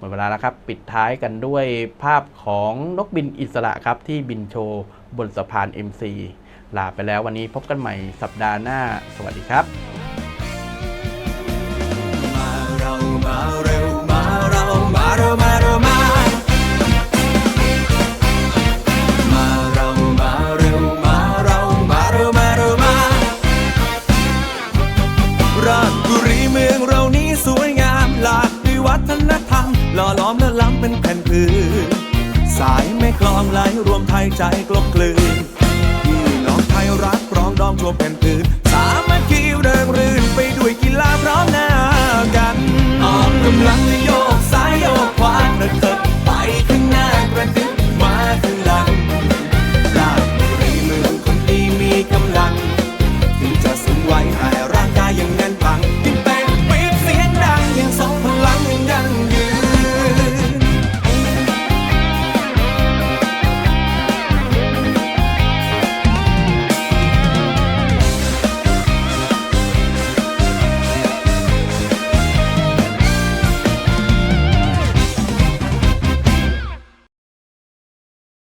หมดเวลาแล้วครับ ปิดท้ายกันด้วยภาพของนกบินอิสระครับ ที่บินโชว์บนสะพาน MC ลาไปแล้ววันนี้พบกันใหม่สัปดาห์หน้า สวัสดีครับ มาเรามาเร็วมาเรามาเร็วมาเร็วมามาเรามาเร็วมาเรามาเร็วมาเร็วมาราชบุรีเมืองเรานี้สวยงามหลากด้วยวัฒนธรรม อมและล้ำเป็นแผ่นพื้นสายไม่คลองไหลรวมไทยใจกลมกลืน